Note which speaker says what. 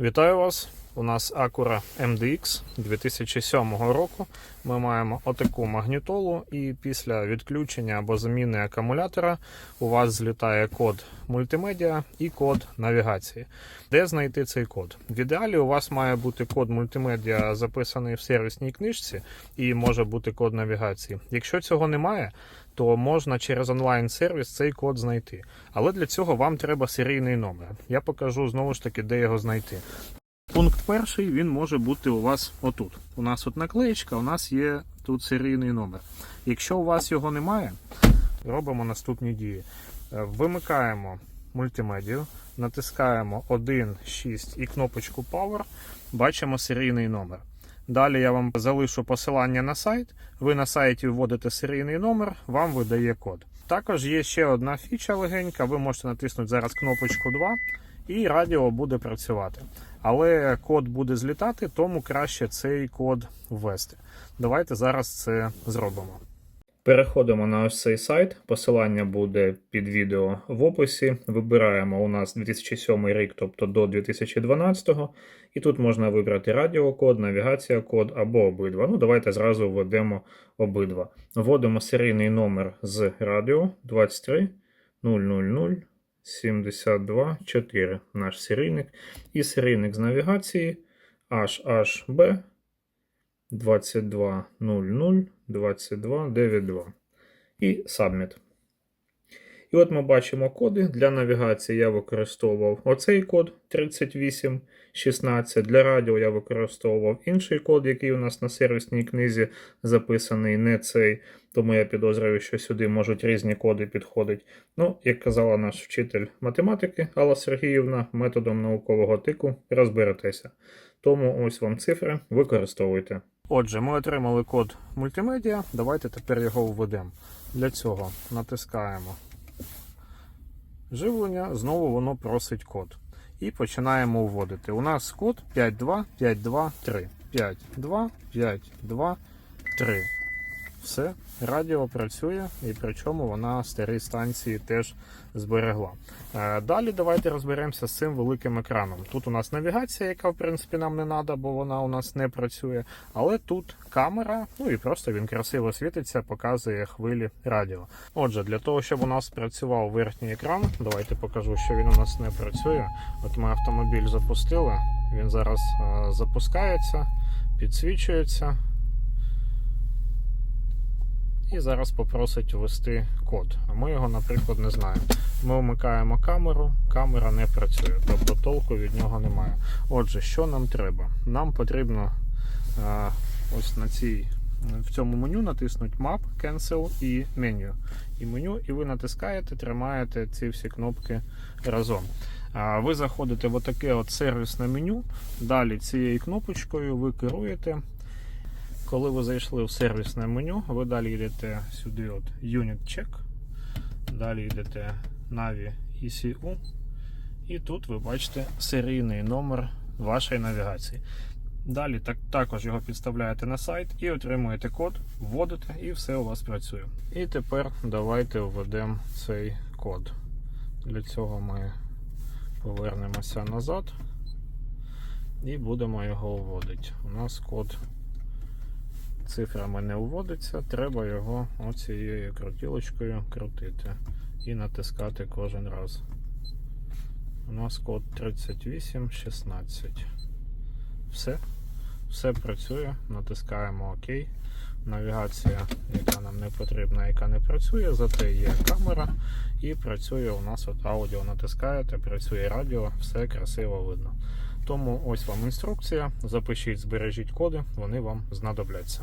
Speaker 1: Вітаю вас! У нас Acura MDX 2007 року. Ми маємо отаку магнітолу, і після відключення або заміни акумулятора у вас злітає код мультимедіа і код навігації. Де знайти цей код? В ідеалі у вас має бути код мультимедіа записаний в сервісній книжці, і може бути код навігації. Якщо цього немає, то можна через онлайн-сервіс цей код знайти. Але для цього вам треба серійний номер. Я покажу знову ж таки, де його знайти. Пункт перший він може бути у вас отут. У нас тут наклеєчка, у нас є тут серійний номер. Якщо у вас його немає, робимо наступні дії. Е, Вимикаємо мультимедію, натискаємо 1, 6 і кнопочку Power, бачимо серійний номер. Далі я вам залишу посилання на сайт. Ви на сайті вводите серійний номер, вам видає код. Також є ще одна фіча легенька. Ви можете натиснути зараз кнопочку 2 і радіо буде працювати. Але код буде злітати, тому краще цей код ввести. Давайте зараз це зробимо. Переходимо на ось цей сайт. Посилання буде під відео в описі. Вибираємо у нас 2007 рік, тобто до 2012. І тут можна вибрати радіокод, навігація код або обидва. Ну, давайте зразу введемо обидва. Вводимо серійний номер з радіо 23 000 72 4. Наш серійник. І серійник з навігації HHB 2200 2292 і Submit. І от ми бачимо коди. Для навігації я використовував оцей код 3816. Для радіо я використовував інший код, який у нас на сервісній книзі записаний, не цей. Тому я підозрюю, що сюди можуть різні коди підходити. Ну, як казала наш вчитель математики Алла Сергіївна, методом наукового тику розберетеся. Тому ось вам цифри, використовуйте. Отже, ми отримали код мультимедіа. Давайте тепер його введемо. Для цього натискаємо живлення, знову воно просить код. І починаємо вводити. У нас код 52523. 52523. Все, радіо працює, і причому вона старі станції теж зберегла. Е, Далі давайте розберемося з цим великим екраном. Тут у нас навігація, яка в принципі нам не треба, бо вона у нас не працює. Але тут камера, ну і просто він красиво світиться, показує хвилі радіо. Отже, для того, щоб у нас працював верхній екран, давайте покажу, що він у нас не працює. От ми автомобіль запустили, він зараз е, запускається, підсвічується. І зараз попросить ввести код. А ми його, наприклад, не знаємо. Ми вмикаємо камеру, камера не працює, тобто толку від нього немає. Отже, що нам треба? Нам потрібно а, ось на цій в цьому меню натиснути Map, Cancel і меню. І меню, і ви натискаєте, тримаєте ці всі кнопки разом. Ви заходите в отаке от сервісне меню. Далі цією кнопочкою ви керуєте. Коли ви зайшли в сервісне меню, ви далі йдете сюди от Unit Check, далі йдете Navi ECU, і тут ви бачите серійний номер вашої навігації. Далі так, також його підставляєте на сайт і отримуєте код, вводите, і все у вас працює. І тепер давайте введемо цей код. Для цього ми повернемося назад і будемо його вводити. У нас код цифрами не вводиться, треба його оцією крутілочкою крутити і натискати кожен раз. У нас код 3816. Все. Все працює, натискаємо ОК. Навігація, яка нам не потрібна, яка не працює, зате є камера і працює у нас от аудіо натискаєте, працює радіо, все красиво видно. Тому ось вам інструкція. Запишіть, збережіть коди, вони вам знадобляться.